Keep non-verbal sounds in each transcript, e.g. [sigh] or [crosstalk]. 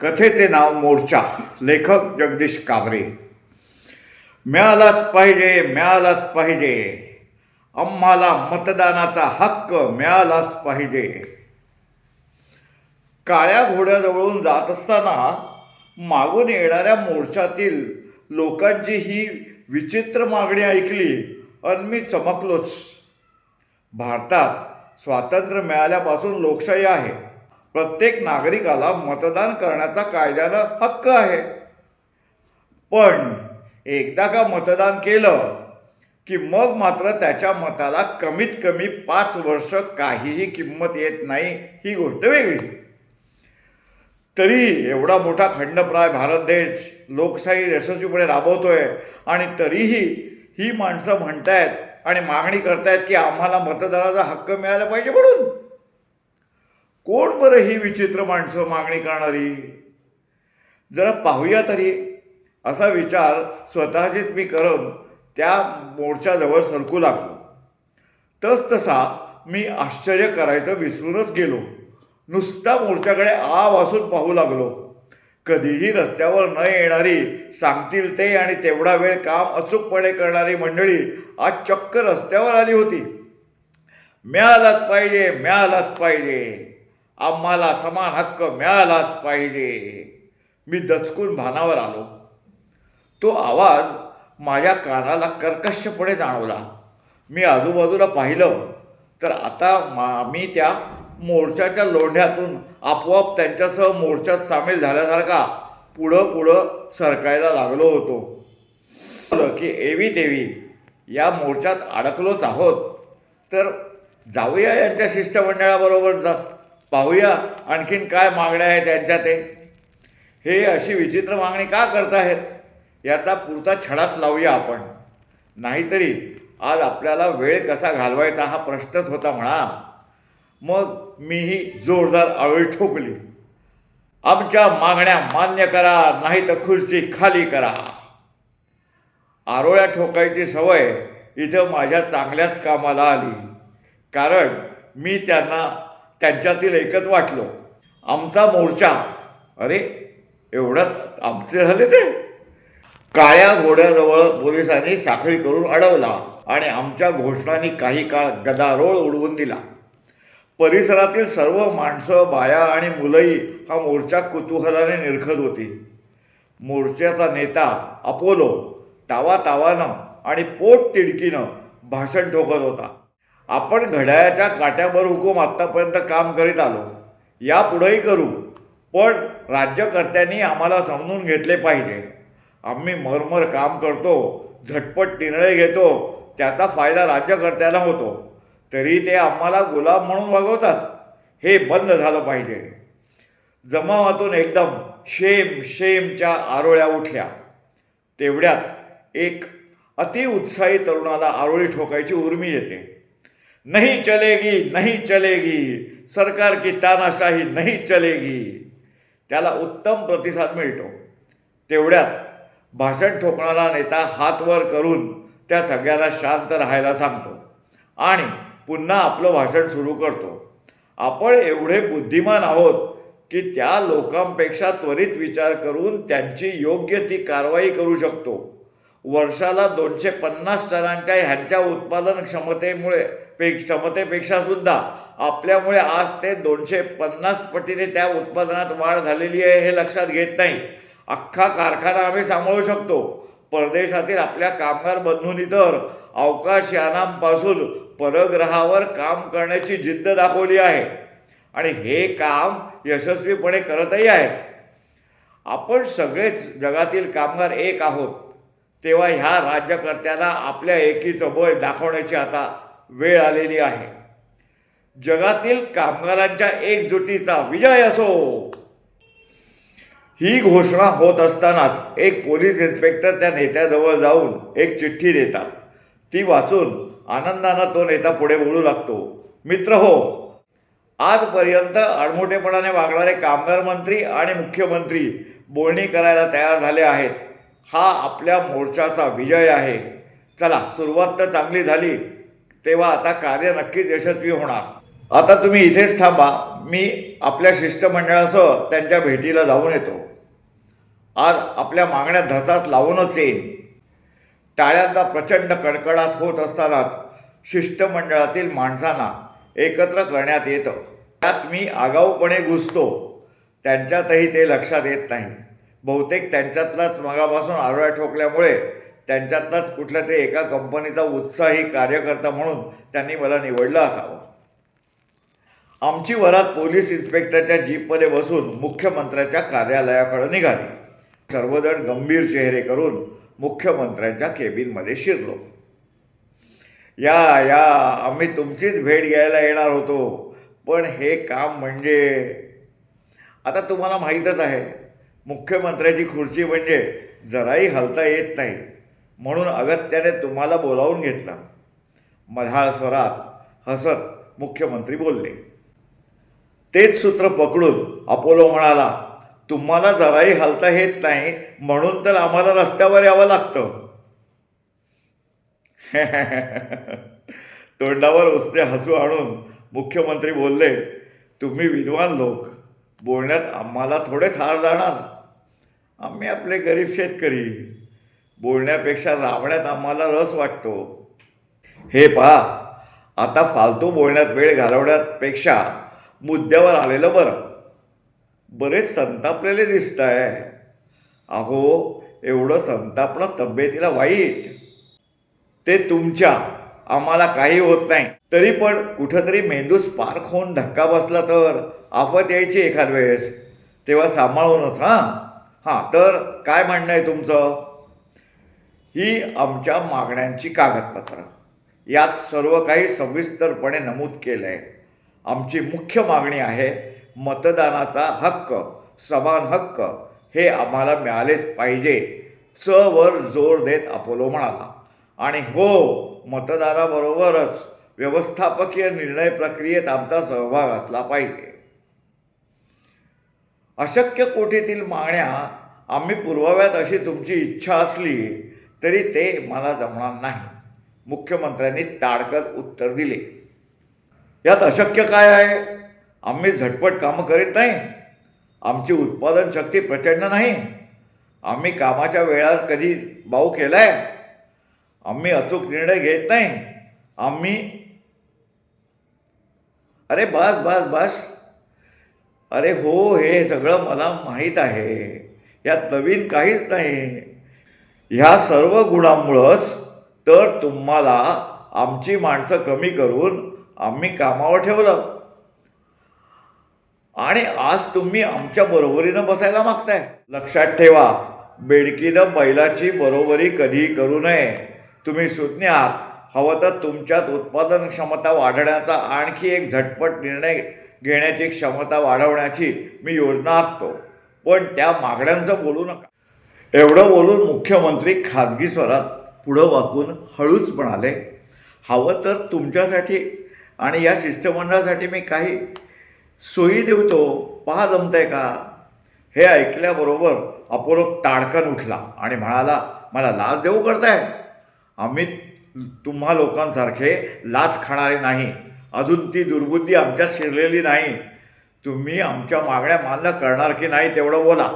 कथेचे नाव मोर्चा. लेखक जगदीश काबरे. मिळालाच पाहिजे मिळालाच पाहिजे. आम्हाला मतदानाचा हक्क मिळालाच पाहिजे. काळ्या घोड्याजवळून जात असताना मागून येणाऱ्या मोर्चातील लोकांची ही विचित्र मागणी ऐकली आणि मी चमकलोच. भारतात स्वातंत्र्य मिळाल्यापासून लोकशाही आहे. प्रत्येक नागरिकाला मतदान करण्याचा कायद्यानं हक्क आहे. पण एकदा का मतदान केलं की मग मात्र त्याच्या मताला कमीत कमी पाच वर्ष काहीही किंमत येत नाही ही गोष्ट वेगळी. तरी एवढा मोठा खंडप्राय भारत देश लोकशाही यशस्वीपणे राबवतोय आणि तरीही ही माणसं म्हणतायत आणि मागणी करतायत की आम्हाला मतदाराचा हक्क मिळाला पाहिजे म्हणून. कोण बरं ही विचित्र माणसं मागणी करणारी? जरा पाहूया तरी. असा विचार स्वतःचीच मी करत त्या मोर्चाजवळ सरकू लागलो. तस तसा मी आश्चर्य करायचं विसरूनच गेलो. नुसता मोर्चाकडे आ वासून पाहू लागलो. कधीही रस्त्यावर न येणारी सांगतील ते आणि तेवढा वेळ काम अचूकपणे करणारी मंडळी आज चक्क रस्त्यावर आली होती. मिळालाच पाहिजे मिळालाच पाहिजे. आम्हाला समान हक्क मिळालाच पाहिजे. मी दचकून भानावर आलो. तो आवाज माझ्या कानाला कर्कशपणे जाणवला. मी आजूबाजूला पाहिलं. तर आता मा मी त्या मोर्चाच्या लोंढ्यातून आपोआप त्यांच्यासह मोर्चात सामील झाल्यासारखा पुढं पुढं सरकायला लागलो होतो. की एवी देवी या मोर्चात अडकलोच आहोत. तर जाऊया यांच्या शिष्टमंडळाबरोबर जा. पाहूया आणखीन काय मागण्या आहेत त्यांच्या ते. हे अशी विचित्र मागणी का करताहेत? याचा पुरता छडाच लावूया आपण. नाहीतरी आज आपल्याला वेळ कसा घालवायचा हा प्रश्नच होता म्हणा. मग मीही जोरदार आवळी ठोकली. आमच्या मागण्या मान्य करा नाही तर खुर्ची खाली करा. आरोळ्या ठोकायची सवय इथं माझ्या चांगल्याच कामाला आली. कारण मी त्यांना त्यांच्यातील एकच वाटलो. आमचा मोर्चा अरे एवढ्यात आमचे झाले ते. काळ्या घोड्याजवळ पोलिसांनी साखळी करून अडवला आणि आमच्या घोषणांनी काही काळ गदारोळ उडवून दिला. परिसरातील सर्व माणसं बाया आणि मुलंही हा मोर्चा कुतूहलाने निरखत होती. मोर्चाचा नेता अपोलो तावा तावानं आणि पोट तिडकीनं भाषण ठोकत होता. आपण घड्याळाच्या काट्यावर हुकूम आत्तापर्यंत काम करीत आलो. यापुढेही करू पण राज्यकर्त्यांनी आम्हाला समजून घेतले पाहिजे. आम्ही मरमर काम करतो झटपट निर्णय घेतो त्याचा फायदा राज्यकर्त्यांना होतो. तरी ते आम्हाला गुलाम म्हणून वागवतात. हे बंद झालं पाहिजे. जमावातून एकदम शेम शेमच्या आरोळ्या उठल्या. तेवढ्यात एक अतिउत्साही तरुणाला आरोळी ठोकायची उर्मी येते. नाही चलेगी नाही चलेगी. सरकार की तानाशाही नाही चलेगी. त्याला उत्तम प्रतिसाद मिळतो. तेवढ्यात भाषण ठोकणारा नेता हात वर करून त्या सगळ्यांना शांत राहायला सांगतो. आणि पुन्हा आपलं भाषण सुरू करतो. आपण एवढे बुद्धिमान आहोत की त्या लोकांपेक्षा त्वरित विचार करून त्यांची योग्य ती कारवाई करू शकतो. वर्षाला दोनशे पन्नास टनांच्या ह्यांच्या उत्पादन क्षमतेमुळे पे क्षमतेपेक्षा सुद्धा आपल्यामुळे आज ते दोनशे पन्नास पटीने त्या उत्पादनात वाढ झालेली आहे हे लक्षात घेत नाही. अख्खा कारखाना आम्ही सांभाळू शकतो. परदेशातील आपल्या कामगार बंधूंनी तर अवकाशयानांपासून परग्रहावर काम करण्याची जिद्द दाखवली आहे. आणि हे काम यशस्वीपणे करतही आहेत. आपण सगळेच जगातील कामगार एक आहोत. तेव्हा ह्या राज्यकर्त्यांना आपल्या एकीचं बळ दाखवण्याची आता वेळ आलेली आहे. जगातील कामगारांच्या एकजुटीचा विजय असो. ही घोषणा होत असतानाच एक पोलीस इन्स्पेक्टर त्या नेत्याजवळ जाऊन एक चिठ्ठी देतात. ती वाचून आनंदानं तो नेता पुढे बोलू लागतो. मित्र हो आजपर्यंत आडमोठेपणाने वागणारे कामगार मंत्री आणि मुख्यमंत्री बोलणी करायला तयार झाले आहेत. हा आपल्या मोर्चाचा विजय आहे. चला सुरुवात तर चांगली झाली तेव्हा आता कार्य नक्कीच यशस्वी होणार. आता तुम्ही इथेच थांबा मी आपल्या शिष्टमंडळासह त्यांच्या भेटीला जाऊन येतो. आज आपल्या मागण्या धसाच लावूनच येईन. टाळ्यांचा प्रचंड कडकडाट होत असतानाच शिष्टमंडळातील माणसांना एकत्र करण्यात येतं. त्यात मी आगाऊपणे घुसतो. त्यांच्यातही ते लक्षात येत नाही. बहुतेक त्यांच्यातलाच मगापासून आरोळ्या ठोकल्यामुळे त्यांच्यातलाच कुठल्या तरी एका कंपनीचा उत्साही कार्यकर्ता म्हणून त्यांनी मला निवडलं असावं. आमची वरात पोलीस इन्स्पेक्टरच्या जीपमध्ये बसून मुख्यमंत्र्याच्या कार्यालयाकडे निघाली. सर्वजण गंभीर चेहरे करून मुख्यमंत्र्यांच्या केबिनमध्ये शिरलो. या या आम्ही तुमचीच भेट घ्यायला येणार होतो. पण हे काम म्हणजे? आता तुम्हाला माहीतच आहे मुख्यमंत्र्याची खुर्ची म्हणजे जराही हलता येत नाही. म्हणून अगत्याने तुम्हाला बोलावून घेतला. मधाळ स्वरात हसत मुख्यमंत्री बोलले. तेच सूत्र पकडून अपोलो म्हणाला तुम्हाला जराही हलता येत नाही म्हणून तर आम्हाला रस्त्यावर यावं लागतं. [laughs] तोंडावर उसते हसू आणून मुख्यमंत्री बोलले तुम्ही विद्वान लोक बोलण्यात आम्हाला थोडेच हार जाणार. आम्ही आपले गरीब शेतकरी बोलण्यापेक्षा राबण्यात आम्हाला रस वाटतो. हे पहा आता फालतू बोलण्यात वेळ घालवण्यापेक्षा मुद्द्यावर आलेलं बरं. बरेच संतापलेले दिसत आहे अहो एवढं संतापणं तब्येतीला वाईट. ते तुमच्या. आम्हाला काही होत नाही. तरी पण कुठंतरी मेंदू स्पार्क होऊन धक्का बसला तर आफत यायची एखाद वेळेस. तेव्हा सांभाळूनच हां? हां तर काय म्हणणं आहे तुमचं? ही आमच्या मागण्यांची कागदपत्र. यात सर्व काही सविस्तरपणे नमूद केलं आहे आमची मुख्य मागणी आहे मतदानाचा हक्क समान हक्क हे आम्हाला मिळालेच पाहिजे. च वर जोर देत अपोलो म्हणाला. आणि हो मतदानाबरोबरच व्यवस्थापकीय निर्णय प्रक्रियेत आमचा सहभाग असला पाहिजे. अशक्य कोटीतील मागण्या आम्ही पुरवाव्यात अशी तुमची इच्छा असली तरी ते मला जमणार नाही. मुख्यमंत्र्यांनी ताडकत उत्तर दिले. यात अशक्य काय आहे? आम्ही झटपट कामं करीत नाही. आमची उत्पादन शक्ती प्रचंड नाही. आम्ही कामाच्या वेळात कधी बाऊ आहे आम्ही अचूक निर्णय घेत नाही. आम्ही अरे बस बस बस. अरे हो हे सगळं मला माहीत आहे. यात नवीन काहीच नाही. ह्या सर्व गुणांमुळंच तर तुम्हाला आमची माणसं कमी करून आम्ही कामावर ठेवलं. आणि आज तुम्ही आमच्या बरोबरीनं बसायला मागताय. लक्षात ठेवा बेडकीनं बैलाची बरोबरी कधीही करू नये. तुम्ही सुज्ञ आहात हवं तर तुमच्यात उत्पादन क्षमता वाढवण्याचा आणखी एक झटपट निर्णय घेण्याची क्षमता वाढवण्याची मी योजना आखतो. पण त्या मागण्यांचं बोलू नका. एवढं बोलून मुख्यमंत्री खाजगी स्वरात पुढं वाकून हळूच म्हणाले हवं तर तुमच्यासाठी आणि या शिष्टमंडळासाठी मी काही सोयी देवतो पहा जमतंय का? हे ऐकल्याबरोबर अपोलो ताडकन उठला आणि म्हणाला मला लाज देऊ करताय. आम्ही तुम्हा लोकांसारखे लाच खाणारे नाही. अजून ती दुर्बुद्धी आमच्यात शिरलेली नाही. तुम्ही आमच्या मागण्या मान्य करणार की नाही तेवढं बोला.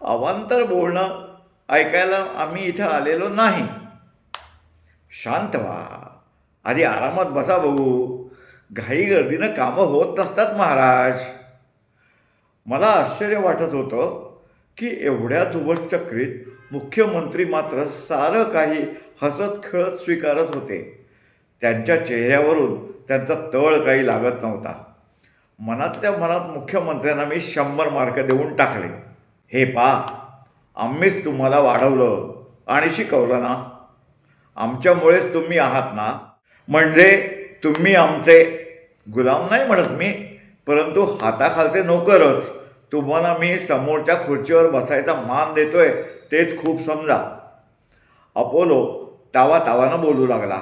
अवांतर बोलणं ऐकायला आम्ही इथं आलेलो नाही. शांत व्हा. आधी आरामात बसा बघू घाई गर्दीनं कामं होत नसतात महाराज. मला आश्चर्य वाटत होतं की एवढ्या चक्रीत मुख्यमंत्री मात्र सारं काही हसत खेळत स्वीकारत होते. त्यांच्या चेहऱ्यावरून त्यांचा तळ काही लागत नव्हता. मनातल्या मनात मुख्यमंत्र्यांना मी शंभर मार्क देऊन टाकले. हे पा आम्हीच तुम्हाला वाढवलं आणि शिकवलं ना? आमच्यामुळेच तुम्ही आहात ना? म्हणजे तुम्ही आमचे गुलाम नाही म्हणत मी परंतु हाताखालचे नोकरच. तुम्हाला मी समोरच्या खुर्चीवर बसायचा मान देतोय तेच खूप समजा. अपोलो तावा तावानं बोलू लागला.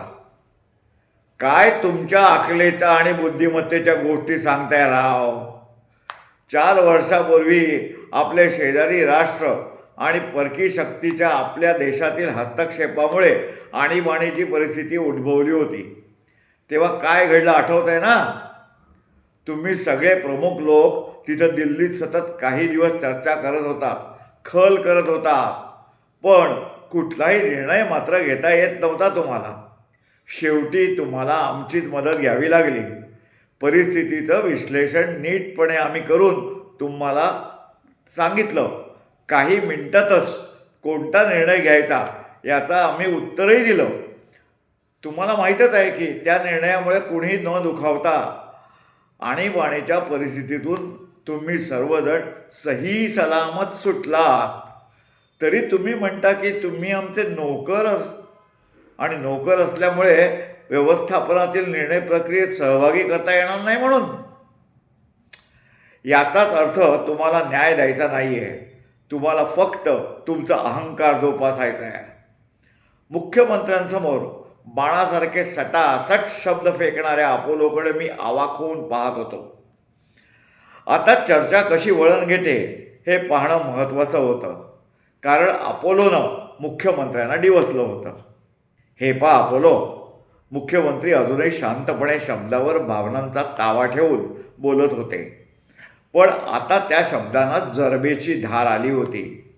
काय तुमच्या आकलेच्या आणि बुद्धिमत्तेच्या गोष्टी सांगताय राव? चार वर्षापूर्वी आपले शेजारी राष्ट्र आणि परकी शक्तीच्या आपल्या देशातील हस्तक्षेपामुळे आणीबाणीची परिस्थिती उद्भवली होती. तेव्हा काय घडलं आठवत आहे ना? तुम्ही सगळे प्रमुख लोक तिथं दिल्लीत सतत काही दिवस चर्चा करत होता खल करत होता. पण कुठलाही निर्णय मात्र घेता येत नव्हता तुम्हाला. शेवटी तुम्हाला आमचीच मदत घ्यावी लागली. परिस्थितीचं विश्लेषण नीटपणे आम्ही करून तुम्हाला सांगितलं. काही मिनटातच कोणता निर्णय घ्यायचा याचा आम्ही उत्तरही दिलं. तुम्हाला माहीतच आहे की त्या निर्णयामुळे कुणीही न दुखावता आणीबाणीच्या परिस्थितीतून तुम्ही सर्वजण सही सलामत सुटलात. तरी तुम्ही म्हणता की तुम्ही आमचे नोकर अस आणि नोकर असल्यामुळे व्यवस्थापनातील निर्णय प्रक्रियेत सहभागी करता येणार नाही म्हणून. याचाच अर्थ तुम्हाला न्याय द्यायचा नाही आहे तुम्हाला फक्त तुमचा अहंकार जोपासायचा आहे. मुख्यमंत्र्यांसमोर बाणासारखे सटासट शब्द फेकणाऱ्या अपोलोकडे मी आवाक होऊन पाहत होतो. आता चर्चा कशी वळण घेते हे पाहणं महत्त्वाचं होतं. कारण अपोलोनं मुख्यमंत्र्यांना डिवसलं होतं. हे पा अपोलो मुख्यमंत्री अजूनही शांतपणे शब्दावर भावनांचा तावा ठेवून बोलत होते. पण आता त्या शब्दांना जरबेची धार आली होती.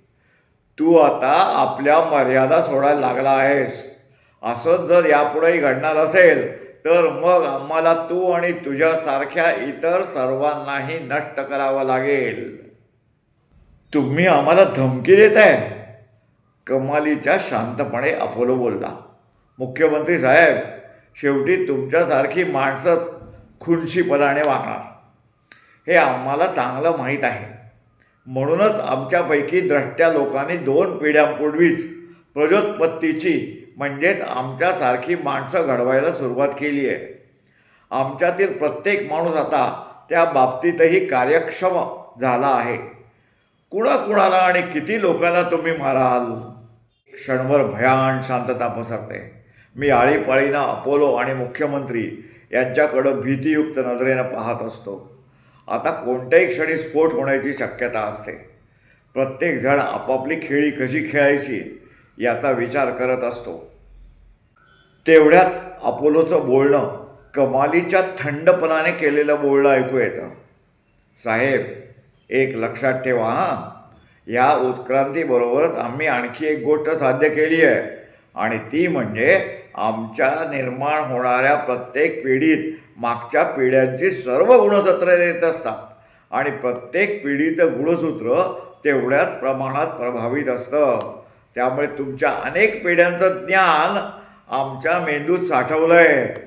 तू आता आपल्या मर्यादा सोडायला लागला आहेस. असंच जर यापुढेही घडणार असेल तर मग आम्हाला तू आणि तुझ्यासारख्या इतर सर्वांनाही नष्ट करावं लागेल. तुम्ही आम्हाला धमकी देत आहे. कमालीच्या शांतपणे अपोलो बोलला. मुख्यमंत्री साहेब शेवटी तुमच्यासारखी माणसंच खुनशीपणाने वागणार. हे आम्हाला चांगलं माहीत आहे. म्हणूनच आमच्यापैकी द्रष्ट्या लोकांनी दोन पिढ्यांपूर्वीच प्रजोत्पत्तीची म्हणजेच आमच्यासारखी माणसं घडवायला सुरुवात केली आहे आमच्यातील प्रत्येक माणूस आता त्या बाबतीतही कार्यक्षम झाला आहे. कुणाकुणाला आणि किती लोकांना तुम्ही माराल? क्षणभर भयान शांतता पसरते. मी आळीपाळीनं अपोलो आणि मुख्यमंत्री यांच्याकडं भीतीयुक्त नजरेनं पाहत असतो. आता कोणत्याही क्षणी स्फोट होण्याची शक्यता असते. प्रत्येकजण आपापली खेळी कशी खेळायची याचा विचार करत असतो. तेवढ्यात अपोलोचं बोलणं कमालीच्या थंडपणाने केलेलं बोलणं ऐकू येतं. साहेब एक लक्षात ठेवा हां. या उत्क्रांतीबरोबरच आम्ही आणखी एक गोष्ट साध्य केली आहे. आणि ती म्हणजे आमच्या निर्माण होणाऱ्या प्रत्येक पिढीत मागच्या पिढ्यांची सर्व गुणसत्र येत असतात. आणि प्रत्येक पिढीचं गुणसूत्र तेवढ्याच प्रमाणात प्रभावित असतं. त्यामुळे तुमच्या अनेक पिढ्यांचं ज्ञान आमच्या मेंदूत साठवलं आहे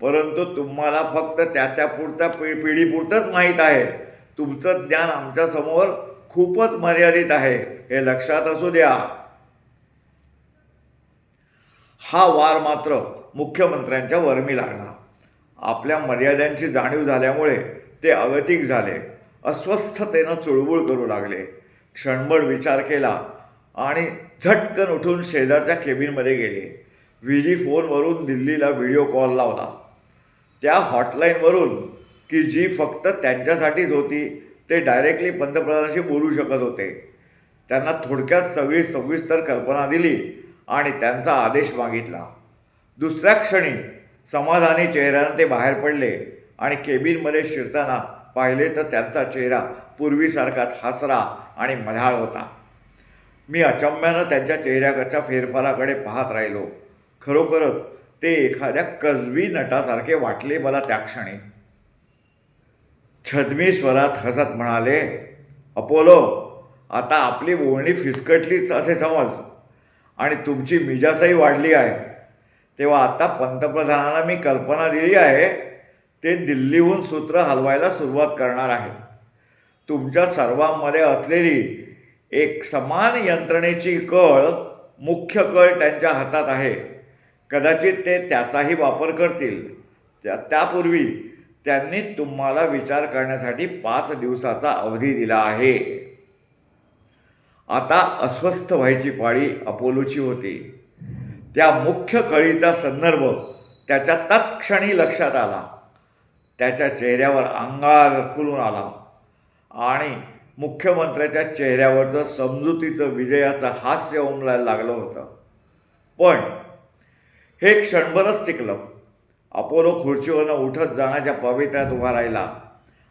परंतु तुम्हाला फक्त त्या त्या पुढच्या पि पिढीपुरतंच माहीत आहे. तुमचं ज्ञान आमच्यासमोर खूपच मर्यादित आहे हे लक्षात असू द्या. हा वार मात्र मुख्यमंत्र्यांच्या वर्मी लागला. आपल्या मर्यादांची जाणीव झाल्यामुळे ते अगतिक झाले. अस्वस्थतेनं चुळबुळ करू लागले. क्षणभर विचार केला. आणि झटकन उठून शेजारच्या केबिनमध्ये गेले. व्हिजी फोनवरून दिल्लीला व्हिडिओ कॉल लावला. त्या हॉटलाईनवरून की जी फक्त त्यांच्यासाठीच होती ते डायरेक्टली पंतप्रधानाशी बोलू शकत होते. त्यांना थोडक्यात सगळी सविस्तर कल्पना दिली आणि त्यांचा आदेश मागितला. दुसऱ्या क्षणी समाधानी चेहऱ्यानं ते बाहेर पडले आणि केबिनमध्ये शिरताना पाहिले तर त्यांचा चेहरा पूर्वीसारखाच हसरा आणि मधाळ होता. मी अचंब्यानं त्यांच्या चेहऱ्याकडच्या फेरफाराकडे पाहत राहिलो. खरोखरच ते एखाद्या कसबी नटासारखे वाटले मला त्या क्षणी. छद्मी स्वरात हसत म्हणाले अपोलो आता आपली बोलणी फिसकटलीच असे समज. आणि तुमची मिजासही वाढली आहे. तेव्हा आता पंतप्रधानांना मी कल्पना दिली आहे ते दिल्लीहून सूत्र हलवायला सुरुवात करणार आहे तुमच्या सर्वांमध्ये असलेली एक समान यंत्रणेची कळ मुख्य कळ त्यांच्या हातात आहे. कदाचित ते त्याचाही वापर करतील. त्या त्यापूर्वी त्यांनी तुम्हाला विचार करण्यासाठी पाच दिवसाचा अवधी दिला आहे. आता अस्वस्थ व्हायची पाळी अपोलोची होती. त्या मुख्य कळीचा संदर्भ त्याच्या तत्क्षणी लक्षात आला. त्याच्या चेहऱ्यावर अंगार फुलून आला. आणि मुख्यमंत्र्याच्या चेहऱ्यावरचं समजुतीचं विजयाचं हास्य उमलायला लागलं होतं. पण हे क्षणभरच टिकलं. अपोलो खुर्चीवरनं उठत जाण्याच्या पवित्र्यात उभा राहिला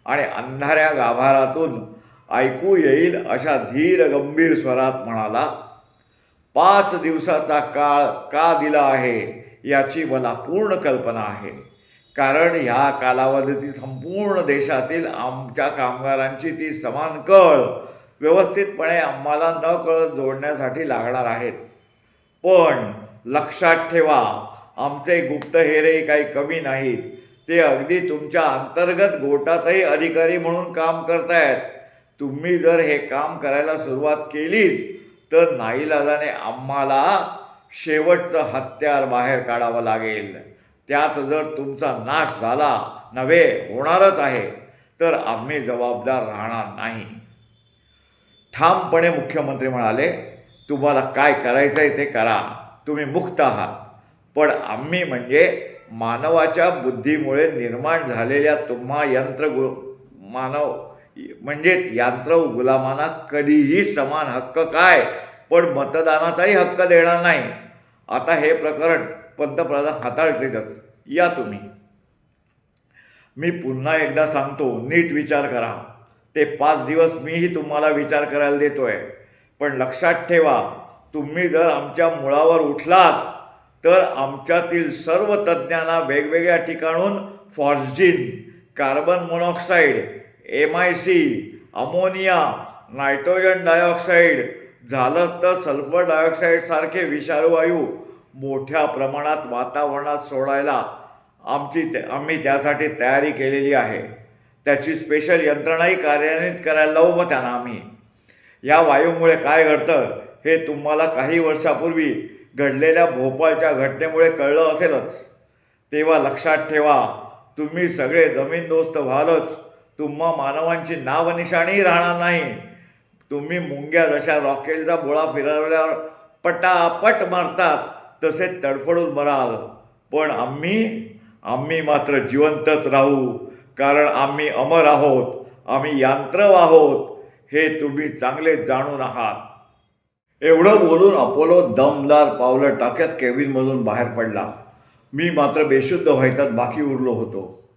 आणि अंधाऱ्या गाभारातून ऐकू येईल अशा धीर गंभीर स्वरात म्हणाला पाच दिवसाचा काळ का दिला आहे याची मला पूर्ण कल्पना आहे. कारण ह्या कालावधीतील संपूर्ण देशातील आमच्या कामगारांची ती समान कळ व्यवस्थितपणे आम्हाला न कळत जोडण्यासाठी लागणार आहेत. पण लक्षात ठेवा आमचे गुप्तहेरे काही कमी नाहीत. ते अगदी तुमच्या अंतर्गत गोटातही अधिकारी म्हणून काम करतायत. तुम्ही जर हे काम करायला सुरुवात केलीच तर नाईलाजाने आम्हाला शेवटचं हत्यार बाहेर काढावं लागेल. त्यात जर तुमचा नाश झाला नव्हे होणारच आहे तर आम्ही जबाबदार राहणार नाही. ठामपणे मुख्यमंत्री म्हणाले तुम्हाला काय करायचं आहे ते करा. तुम्ही मुक्त आहात. पण आम्ही म्हणजे मानवाच्या बुद्धीमुळे निर्माण झालेल्या तुम्हा यंत्र गु मानव म्हणजेच यंत्र गुलामांना कधीही समान हक्क काय? पण मतदानाचाही हक्क देणार नाही. आता हे प्रकरण पंतप्रधान हाताळतीलच या तुम्ही. मी पुन्हा एकदा सांगतो नीट विचार करा. ते पाच दिवस मीही तुम्हाला विचार करायला देतो आहे पण लक्षात ठेवा तुम्ही जर आमच्या मुळावर उठलात तर आमच्यातील सर्व तज्ज्ञांना वेगवेगळ्या ठिकाणून foreign carbon monoxide M I C ammonia nitrogen dioxide झालंच तर सल्फर डायऑक्साईडसारखे विषारू वायू मोठ्या प्रमाणात वातावरणात सोडायला आमची आम्ही त्यासाठी तयारी केलेली आहे. त्याची स्पेशल यंत्रणाही कार्यान्वित करायला लावू मग त्यांना आम्ही. या वायूमुळे काय घडतं हे तुम्हाला काही वर्षापूर्वी घडलेल्या भोपाळच्या घटनेमुळे कळलं असेलच. तेव्हा लक्षात ठेवा तुम्ही सगळे जमीनदोस्त व्हालच. तुम्हा मानवांची नावनिशाणीही राहणार नाही. तुम्ही मुंग्या जशा रॉकेलचा बोळा फिरवल्यावर पटापट मारतात. तसे तडफडून मराल. पण आम्ही आम्ही मात्र जिवंतच राहू. कारण आम्ही अमर आहोत. आम्ही यांत्रव आहोत. हे तुम्ही चांगले जाणून आहात. एवढं बोलून अपोलो दमदार पावलं टाक्यात केबिनमधून बाहेर पडला. मी मात्र बेशुद्ध व्हायच्यात बाकी उरलो होतो.